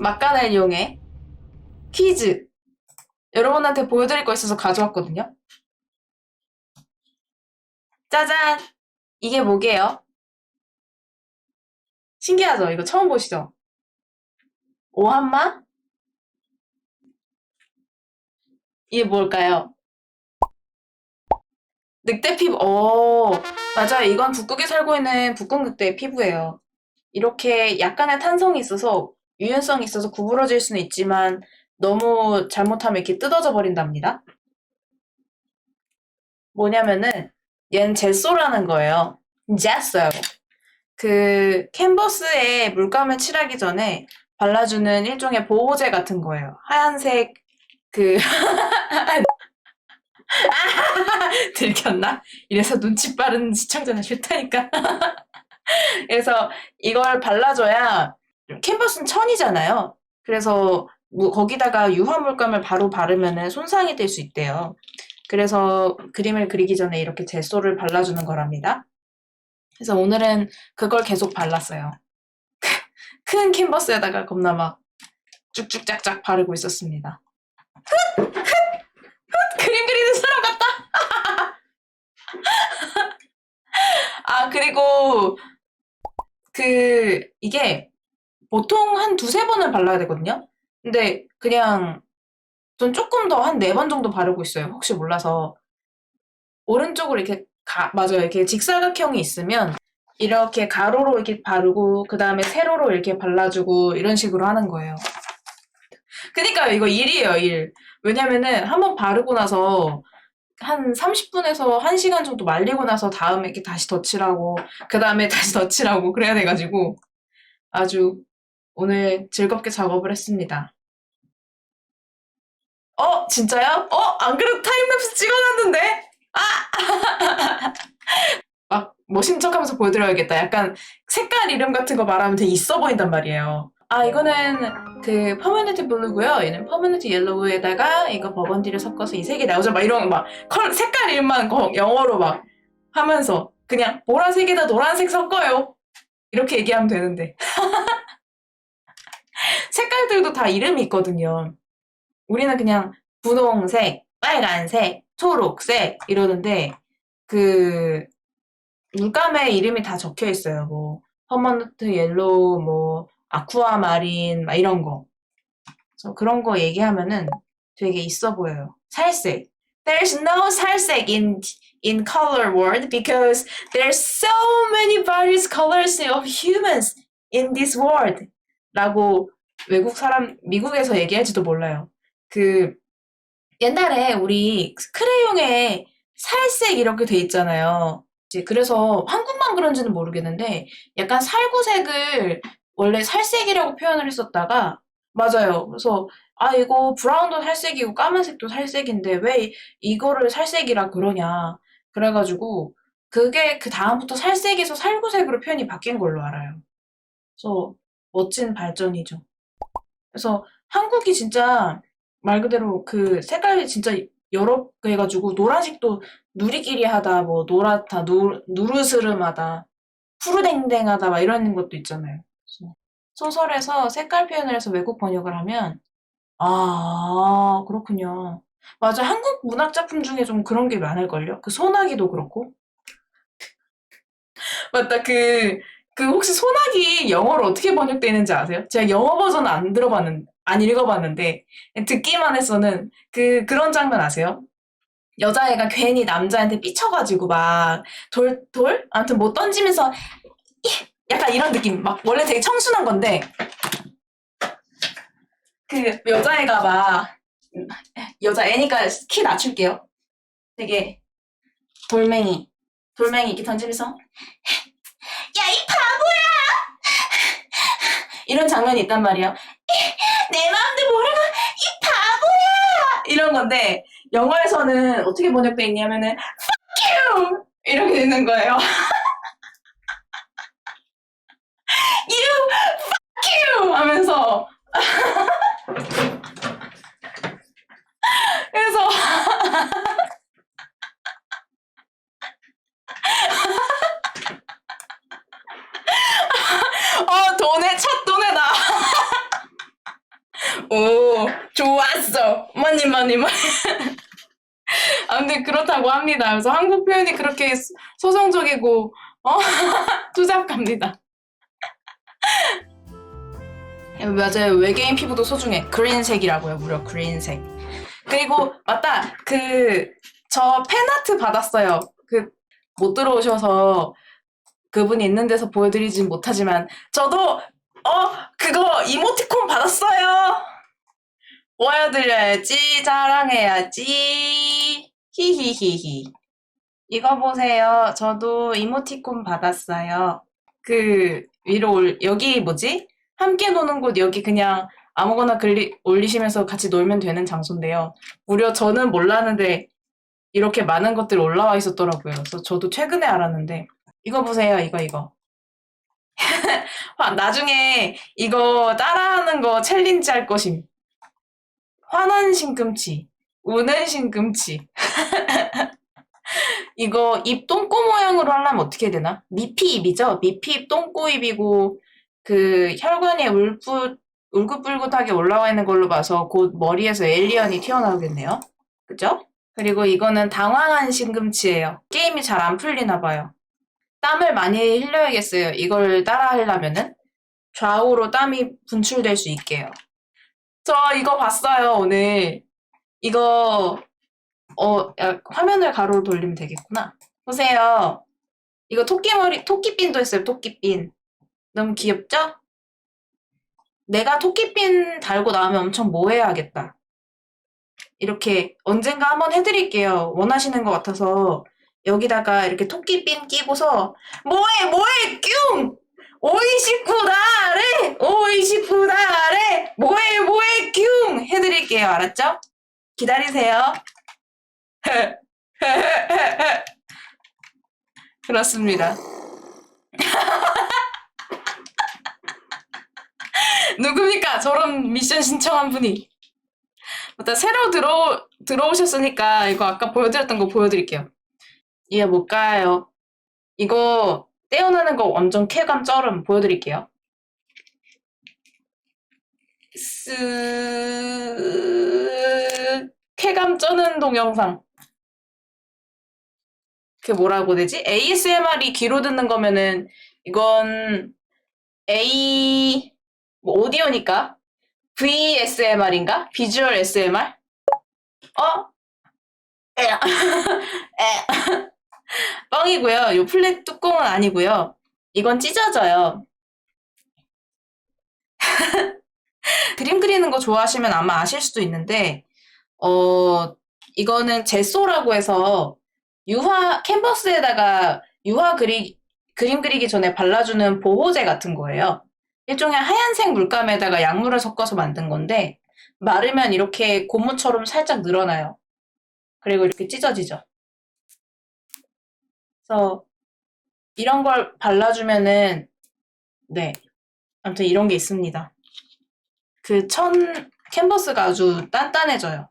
막간을 이용해 퀴즈 여러분한테 보여드릴 거 있어서 가져왔거든요. 짜잔! 이게 뭐게요? 신기하죠? 이거 처음 보시죠? 오한마? 이게 뭘까요? 늑대 피부, 오, 맞아요. 이건 북극에 살고 있는 북극 늑대의 피부예요. 이렇게 약간의 탄성이 있어서 유연성이 있어서 구부러질 수는 있지만 너무 잘못하면 이렇게 뜯어져 버린답니다. 뭐냐면은 얘는 젯소라는 거예요. 젯소. 그 캔버스에 물감을 칠하기 전에 발라주는 일종의 보호제 같은 거예요. 하얀색 그 들켰나? 이래서 눈치 빠른 시청자는 싫다니까. 그래서 이걸 발라줘야 캔버스는 천이잖아요. 그래서 뭐 거기다가 유화 물감을 바로 바르면 손상이 될 수 있대요. 그래서 그림을 그리기 전에 이렇게 젯소를 발라주는 거랍니다. 그래서 오늘은 그걸 계속 발랐어요. 큰 캔버스에다가 겁나 막 쭉쭉 짝짝 바르고 있었습니다. 훗! 훗! 훗! 그림 그리는 사람 같다! 아, 그리고 그 이게 보통 한 두세 번을 발라야 되거든요. 근데 그냥 전 조금 더 한 네 번 정도 바르고 있어요. 혹시 몰라서. 오른쪽으로 이렇게 가, 맞아요. 이렇게 직사각형이 있으면 이렇게 가로로 이렇게 바르고 그 다음에 세로로 이렇게 발라주고 이런 식으로 하는 거예요. 그니까 요. 이거 일이에요, 일. 왜냐면은 한번 바르고 나서 한 30분에서 1시간 정도 말리고 나서 다음에 이렇게 다시 덧칠하고 그 다음에 다시 덧칠하고 그래야 돼가지고 아주 오늘 즐겁게 작업을 했습니다. 어? 진짜요? 어? 안 그래도 타임랩스 찍어놨는데? 아! 막 멋있는 척하면서 보여드려야겠다. 약간 색깔 이름 같은 거 말하면 되게 있어 보인단 말이에요. 아 이거는 그 퍼머넌트 블루고요. 얘는 퍼머넌트 옐로우에다가 이거 버건디를 섞어서 이 색이 나오죠. 막 이런 막 컬, 색깔 이름만 거- 영어로 막 하면서 그냥 보라색에다 노란색 섞어요. 이렇게 얘기하면 되는데 색깔들도 다 이름이 있거든요. 우리는 그냥 분홍색, 빨간색, 초록색 이러는데 그 물감에 이름이 다 적혀 있어요. 뭐 퍼머넌트 옐로우, 뭐 아쿠아 마린 막 이런 거. 그래서 그런 거 얘기하면은 되게 있어 보여요. 살색. There's no 살색 in in color world because there's so many various colors of humans in this world. 라고 외국 사람 미국에서 얘기할지도 몰라요. 그 옛날에 우리 크레용에 살색 이렇게 돼 있잖아요. 이제 그래서 한국만 그런지는 모르겠는데 약간 살구색을 원래 살색이라고 표현을 했었다가 맞아요. 그래서 아 이거 브라운도 살색이고 까만색도 살색인데 왜 이거를 살색이라 그러냐. 그래가지고 그게 그 다음부터 살색에서 살구색으로 표현이 바뀐 걸로 알아요. 그래서 멋진 발전이죠. 그래서 한국이 진짜 말 그대로 그 색깔이 진짜 여러 개 해가지고 노란색도 누리끼리하다, 뭐 노랗다, 누, 누르스름하다, 푸르댕댕하다 막 이런 것도 있잖아요. 소설에서 색깔 표현을 해서 외국 번역을 하면 아 그렇군요. 맞아 한국 문학 작품 중에 좀 그런 게 많을걸요. 그 소나기도 그렇고 맞다 그 그 혹시 소나기 영어로 어떻게 번역되는지 아세요? 제가 영어 버전 안 들어봤는 안 읽어봤는데 듣기만 해서는 그 그런 장면 아세요? 여자애가 괜히 남자한테 삐쳐가지고 막 돌 돌? 아무튼 뭐 던지면서 이! 약간 이런 느낌 막 원래 되게 청순한 건데 그 여자애가 막 여자 애니까 키 낮출게요. 되게 돌멩이 돌멩이 이렇게 던지면서 야 이 바보야 이런 장면이 있단 말이에요. 내 마음도 모르고 이 바보야 이런 건데 영어에서는 어떻게 번역돼 있냐면은 fuck you 이렇게 되는 거예요. you fuck you 하면서 어 돈에 첫 돈에다 오, 좋았어. 많이. 아무튼 그렇다고 합니다. 그래서 한국 표현이 그렇게 소- 소성적이고, 어? 투잡갑니다. 예, 맞아요. 외계인 피부도 소중해. 그린색이라고요. 무려 그린색. 그리고, 맞다. 그, 저 팬아트 받았어요. 그, 못 들어오셔서 그분이 있는 데서 보여드리진 못하지만, 저도, 어, 그거 이모티콘 받았어요! 보여드려야지, 자랑해야지. 히히히히. 이거 보세요. 저도 이모티콘 받았어요. 그, 위로 올, 여기 뭐지? 함께 노는 곳 여기 그냥 아무거나 글리, 올리시면서 같이 놀면 되는 장소인데요. 무려 저는 몰랐는데 이렇게 많은 것들이 올라와 있었더라고요. 그래서 저도 최근에 알았는데 이거 보세요. 이거 이거. 화- 나중에 이거 따라하는 거 챌린지 할 것임. 화난 신금치, 우는 신금치. 이거 입 똥꼬 모양으로 하려면 어떻게 해야 되나? 미피 입이죠? 미피 입 똥꼬 입이고 그 혈관이 울긋 울긋불긋하게 올라와 있는 걸로 봐서 곧 머리에서 에일리언이 튀어나오겠네요. 그죠? 그리고 이거는 당황한 신금치예요. 게임이 잘 안 풀리나 봐요. 땀을 많이 흘려야겠어요. 이걸 따라 하려면은 좌우로 땀이 분출될 수 있게요. 저 이거 봤어요, 오늘. 이거 어, 야, 화면을 가로로 돌리면 되겠구나. 보세요. 이거 토끼 머리, 토끼핀도 했어요, 토끼핀. 너무 귀엽죠? 내가 토끼핀 달고 나오면 엄청 모해하겠다. 이렇게 언젠가 한번 해드릴게요. 원하시는 것 같아서 여기다가 이렇게 토끼핀 끼고서 뭐해 뭐해 뀨! 오이시쿠 나래! 오이시쿠 나래! 뭐해 뭐해 뀨! 해드릴게요. 알았죠? 기다리세요. 그렇습니다. 누굽니까? 저런 미션 신청한 분이. 일단 새로 들어, 들어오셨으니까 이거 아까 보여드렸던 거 보여드릴게요. 이해 못 가요. 이거 떼어내는 거 완전 쾌감 쩔음 보여드릴게요. 쓱 쾌감 쩌는 동영상. 그게 뭐라고 되지? ASMR이 귀로 듣는 거면은 이건 A 뭐 오디오니까 VSMR인가? 비주얼 SMR? 어? 에. 에. 뻥이고요. 요 플랫 뚜껑은 아니고요. 이건 찢어져요. 그림 그리는 거 좋아하시면 아마 아실 수도 있는데 어 이거는 제소라고 해서 유화 캔버스에다가 유화 그리 그림 그리기 전에 발라주는 보호제 같은 거예요. 일종의 하얀색 물감에다가 약물을 섞어서 만든 건데 마르면 이렇게 고무처럼 살짝 늘어나요. 그리고 이렇게 찢어지죠. 그래서 이런 걸 발라주면은 네 아무튼 이런 게 있습니다. 그 천 캔버스가 아주 단단해져요.